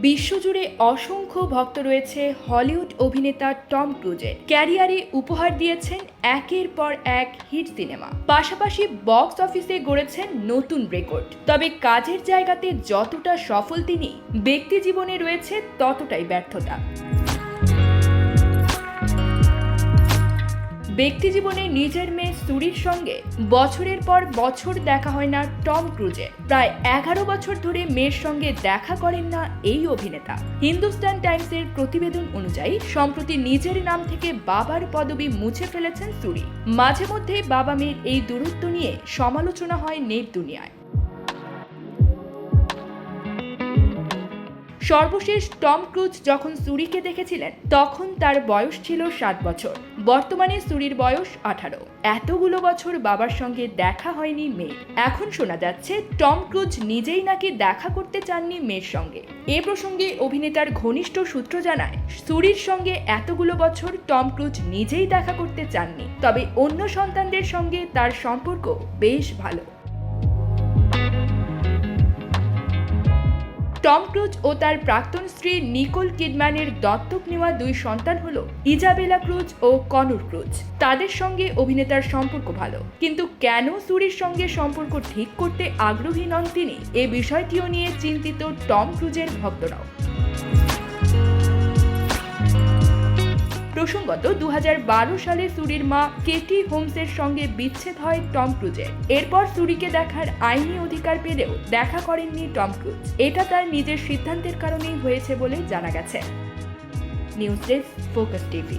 বিশ্বজুড়ে অসংখ্য ভক্ত রয়েছে হলিউড অভিনেতা টম ক্রুজের। ক্যারিয়ারে উপহার দিয়েছেন একের পর এক হিট সিনেমা। পাশাপাশি বক্স অফিসে গড়েছেন নতুন রেকর্ড। তবে কাজের জায়গাতে যতটা সফল তিনি, ব্যক্তি জীবনে রয়েছে ততটাই ব্যর্থতা। ব্যক্তি জীবনে নিজের মেয়ে সুরির সঙ্গে বছরের পর বছর দেখা হয় না টম ক্রুজের। প্রায় এগারো বছর ধরে মেয়ের সঙ্গে দেখা করেন না এই অভিনেতা। হিন্দুস্তান টাইমসের প্রতিবেদন অনুযায়ী, সম্প্রতি নিজের নাম থেকে বাবার পদবি মুছে ফেলেছেন সুরি মাঝে মধ্যে বাবা মেয়ের এই দূরত্ব নিয়ে সমালোচনা হয় নেট দুনিয়ায়। সর্বশেষ টম ক্রুজ যখন সুরিকে দেখেছিলেন, তখন তার বয়স ছিল সাত বছর। বর্তমানে সুরির বয়স আঠারো। এতগুলো বছর বাবার সঙ্গে দেখা হয়নি মেয়ে এখন শোনা যাচ্ছে, টম ক্রুজ নিজেই নাকি দেখা করতে চাননি মেয়ের সঙ্গে। এ প্রসঙ্গে অভিনেতার ঘনিষ্ঠ সূত্র জানায়, সুরির সঙ্গে এতগুলো বছর টম ক্রুজ নিজেই দেখা করতে চাননি। তবে অন্য সন্তানদের সঙ্গে তার সম্পর্ক বেশ ভালো। টম ক্রুজ ও তার প্রাক্তন স্ত্রী নিকোল কিডম্যানের দত্তক নেওয়া দুই সন্তান হল ইজাবেলা ক্রুজ ও কনর ক্রুজ। তাদের সঙ্গে অভিনেতার সম্পর্ক ভালো। কিন্তু কেন সুরির সঙ্গে সম্পর্ক ঠিক করতে আগ্রহী নন তিনি? এ বিষয়টিও নিয়ে চিন্তিত টম ক্রুজের ভক্তরাও। প্রসঙ্গত দু হাজার বারো সালে সুরির মা কেটি হোমসের সঙ্গে বিচ্ছেদ হয় টম ক্রুজের। এরপর সুরিকে দেখার আইনি অধিকার পেলেও দেখা করেননি টম ক্রুজ। এটা তার নিজের সিদ্ধান্তের কারণেই হয়েছে বলে জানা গেছে। News desk, focus TV.